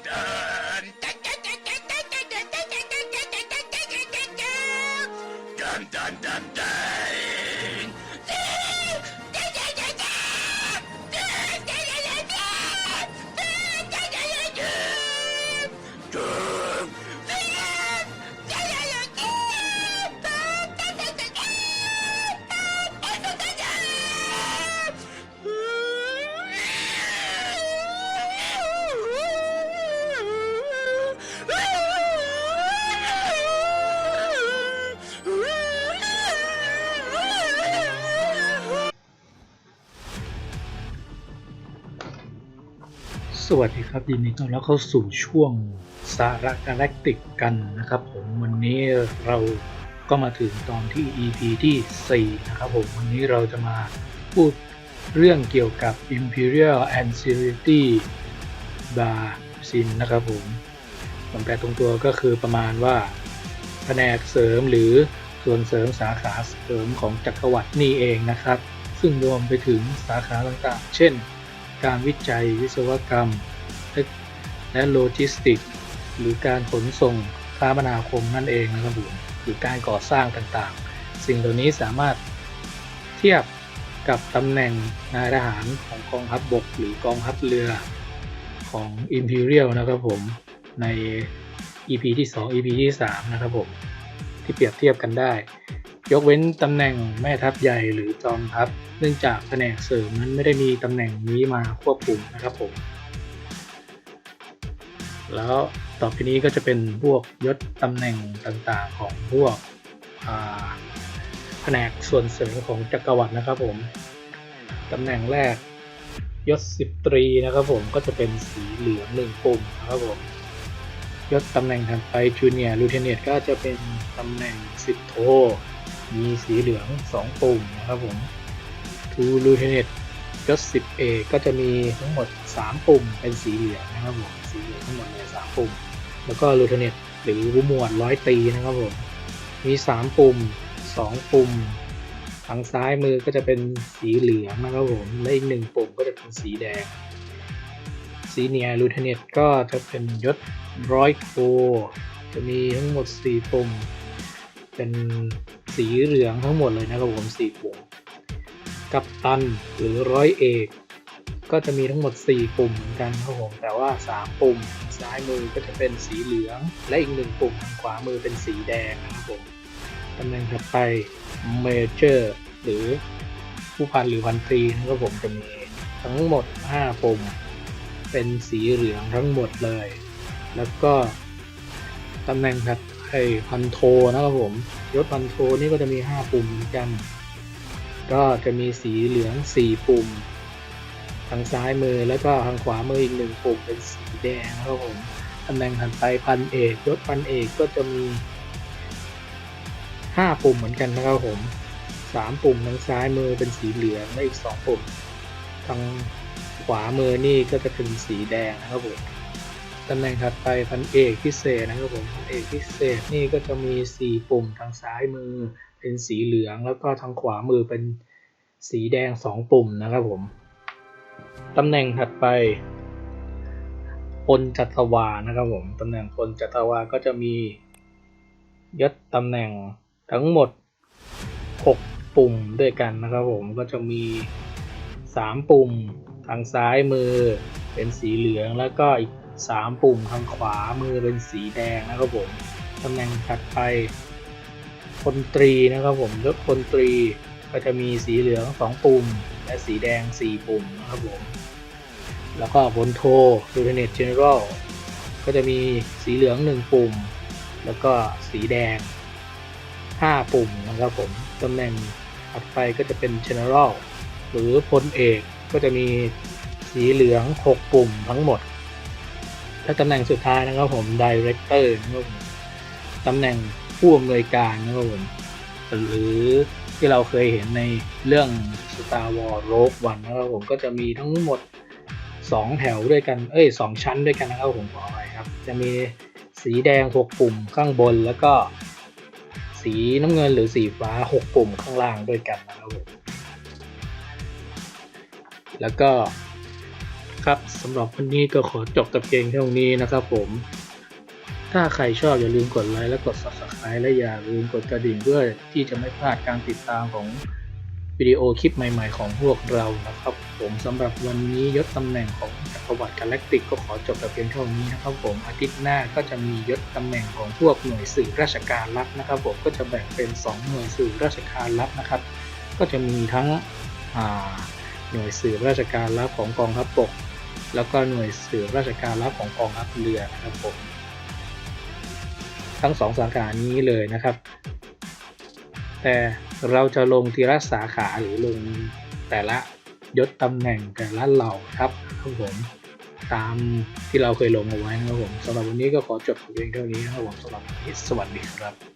Thunder! วัสดีครับยินดีต้อนรับเข้าสู่ช่วงสาระกาแล็กติกกันนะครับผมวันนี้เราก็มาถึงตอนที่ EP ที่4นะครับผมวันนี้เราจะมาพูดเรื่องเกี่ยวกับ Imperial Ancillary Bar Sin นะครับผมผมแปลตรงตัวก็คือประมาณว่าแผนกเสริมหรือส่วนเสริมสาขาเสริมของจักรวรรดินี่เองนะครับ ซึ่งรวมไปถึงสาขาต่างๆ เช่นการวิจัยวิศวกรรม และโลจิสติก หรือการขนส่งคมนาคมนั่นเองนะครับผมหรือการก่อสร้างต่างๆ สิ่งเหล่านี้สามารถเทียบกับตำแหน่งนายทหารของกองทัพบบก หรือกองทัพเรือของ Imperial นะครับผมใน EP ที่ 2 EP ที่ 3 นะครับผมที่เปรียบเทียบกันได้ ยกเว้นตำแหน่งแม่ทัพใหญ่หรือจอมทัพ เนื่องจากแผนกเสริมนั้นไม่ได้มีตำแหน่งนี้มาควบคุมนะครับผม แล้วต่อไปนี้ก็จะเป็นพวกยศตำแหน่งต่างๆของพวกแผนกส่วนเสริมของจักรวรรดินะครับผมตำแหน่งแรกยศสิบตรีนะครับผมก็จะเป็นสีเหลืองหนึ่งปุ่มนะครับผมยศตำแหน่งถัดไปจูเนียร์ลูเทเนตก็จะเป็นตำแหน่งสิบโท มีสีเหลือง2ปุ่มนะครับผมทูลูเทเนต ยศ10 A ก็จะมีทั้งหมด 3 ปุ่มเป็นสีเหลืองนะครับผมสีเหลืองทั้งหมดเลย3ปุ่ม แล้วก็ลูเทเนตหรือผู้หมวดร้อยตีนะครับผมมี 3 ปุ่ม 2 ปุ่มทางซ้ายมือก็จะเป็นสีเหลืองนะครับผมและอีกหนึ่งปุ่มก็จะเป็นสีแดงซีเนียร์ลูเทเนตก็จะเป็นยศร้อยโทจะมีทั้งหมด 4 ปุ่ม เป็นสีเหลืองทั้งหมดเลยนะครับผมสี่ปุ่ม กัปตันหรือร้อยเอก ก็จะมีทั้งหมด 4 ปุ่มเหมือนกันครับผมแต่ว่า 3 ปุ่ม ซ้ายมือก็จะเป็นสีเหลือง และอีกหนึ่งปุ่มทางขวามือเป็นสีแดงนะครับผมตำแหน่งถัดไปเมเจอร์หรือผู้พันหรือพันตรีนะครับผมจะมีทั้งหมด 5 ปุ่ม เป็นสีเหลืองทั้งหมดเลย แล้วก็ตำแหน่งถัดไปพันโทนะครับผมยศพันโทนี่ก็จะมี 5 ปุ่มเหมือนกัน ก็จะมีสีเหลือง 4 ปุ่ม ทางซ้ายมือแล้วก็ทางขวามืออีกหนึ่งปุ่มเป็นสีแดงครับผมตำแหน่งถัดไปพันเอกยศพันเอกก็จะมี 5 ปุ่มเหมือนกันนะครับผม 3 ปุ่มทางซ้ายมือเป็นสีเหลืองและอีก 2 ปุ่ม ทางขวามือนี่ก็จะเป็นสีแดงนะครับผมตำแหน่งถัดไปพันเอกพิเศษนะครับผมพันเอกพิเศษนี่ก็จะมี 4 ปุ่มทางซ้ายมือ เป็นสีเหลืองแล้วก็ทางขวามือเป็นสีแดง 2 ปุ่มนะครับผมตำแหน่งถัดไปพลจัตวานะครับผมตำแหน่งพลจัตวาก็จะมียศตำแหน่งทั้งหมด 6 ปุ่มด้วยกันนะครับผมก็จะมี 3 ปุ่มทางซ้ายมือเป็นสีเหลืองแล้วก็อีก 3 ปุ่มทางขวามือเป็นสีแดงนะครับผมตำแหน่งถัดไป พลตรีนะครับผมยศพลตรีก็จะมีสีเหลือง2ปุ่ม และสีแดง4ปุ่มนะครับผม แล้วก็พลโทลูเทเนตเจเนอรัลก็จะมีสีเหลือง1ปุ่ม แล้วก็สีแดง5ปุ่มนะครับผมตำแหน่งถัดไปก็จะเป็น general หรือพลเอกก็จะมีสีเหลือง 6 ปุ่มทั้งหมด และตำแหน่งสุดท้ายนะครับผม director นะครับผมตำแหน่ง ผู้อำนวยการนะครับผมหรือที่เราเคยเห็นในเรื่อง Star Wars Rogue One นะครับผมก็จะมีทั้งหมด 2 แถวด้วยกันเอ้ย 2 ชั้นด้วยกันนะครับผมขออภัยครับ จะมีสีแดง 6 ปุ่มข้างบนแล้วก็สีน้ำเงินหรือสีฟ้า 6 ปุ่มข้างล่างด้วยกันนะครับผมแล้วก็ครับสำหรับวันนี้ก็ขอจบแต่เพียงเท่านี้นะครับผม ถ้าใครชอบอย่าลืมกดไลค์และกด subscribe และอย่าลืมกดกระดิ่งเพื่อที่จะไม่พลาดการติดตามของวิดีโอคลิปใหม่ๆของพวกเรานะครับ ผมสำหรับวันนี้ยศตำแหน่งของจักรวรรดิกาแล็กติกก็ขอจบแต่เพียงเท่านี้นะครับผมอาทิตย์หน้าก็จะมียศตำแหน่งของพวกหน่วยสื่อราชการลับนะครับ ผมก็จะแบ่งเป็น 2 หน่วยสื่อราชการลับนะครับ ก็จะมีทั้งหน่วยสื่อราชการลับของกองทัพบกแล้วก็หน่วยสื่อราชการลับของกองทัพเรือนะครับผม ทั้งสองสาขานี้เลยนะครับ แต่เราจะลงทีละสาขาหรือลงแต่ละยศตำแหน่งแต่ละเหล่าครับครับผมตามที่เราเคยลงเอาไว้นะครับผมสำหรับวันนี้ก็ขอจบเพียงเท่านี้นะครับผมสำหรับวันนี้สวัสดีครับ